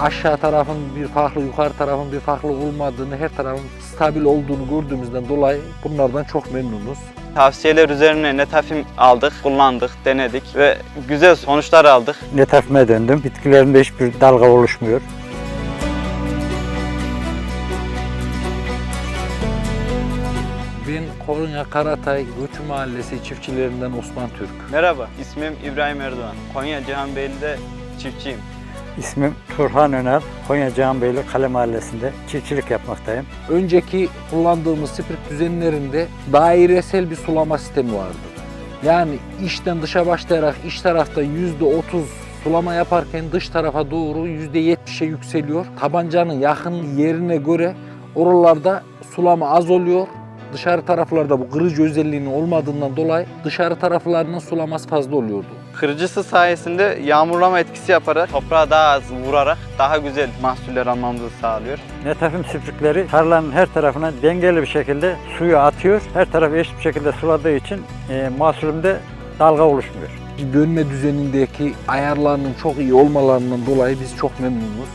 aşağı tarafın bir farklı, yukarı tarafın bir farklı olmadığını, her tarafın stabil olduğunu gördüğümüzden dolayı bunlardan çok memnunuz. Tavsiyeler üzerine netafim aldık, kullandık, denedik ve güzel sonuçlar aldık. Netafime döndüm. Bitkilerimde hiçbir dalga oluşmuyor. Ben Korunya Karatay Göçü Mahallesi çiftçilerinden Osman Türk. Merhaba, ismim İbrahim Erdoğan. Konya Cihanbeyli'de çiftçiyim. İsmim Turhan Önal. Konya Cihanbeyli Kale Mahallesi'nde çiftçilik yapmaktayım. Önceki kullandığımız sprit düzenlerinde dairesel bir sulama sistemi vardı. Yani içten dışa başlayarak iç tarafta yüzde otuz sulama yaparken dış tarafa doğru yüzde yetmişe yükseliyor. Tabancanın yakın yerine göre oralarda sulama az oluyor. Dışarı taraflarda bu kırıcı özelliğinin olmadığından dolayı dışarı taraflarının sulaması fazla oluyordu. Kırıcısı sayesinde yağmurlama etkisi yaparak toprağa daha az vurarak daha güzel mahsuller almamızı sağlıyor. Netafim sprikleri tarlanın her tarafına dengeli bir şekilde suyu atıyor. Her tarafı eşit bir şekilde suladığı için e, mahsulümde dalga oluşmuyor. Dönme düzenindeki ayarlarının çok iyi olmalarından dolayı biz çok memnunuz.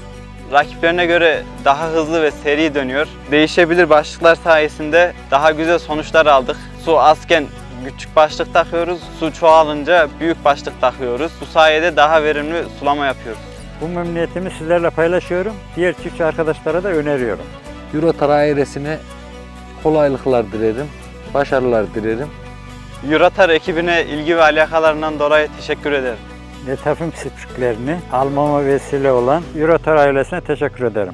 Rakiplerine göre daha hızlı ve seri dönüyor. Değişebilir başlıklar sayesinde daha güzel sonuçlar aldık. Su azken küçük başlık takıyoruz, su çoğalınca büyük başlık takıyoruz. Bu sayede daha verimli sulama yapıyoruz. Bu memnuniyetimi sizlerle paylaşıyorum. Diğer çiftçi arkadaşlara da öneriyorum. Eurotar ailesine kolaylıklar dilerim, başarılar dilerim. Euratar ekibine ilgi ve alakalarından dolayı teşekkür ederim. Netafim spriklerini almama vesile olan Eurotar ailesine teşekkür ederim.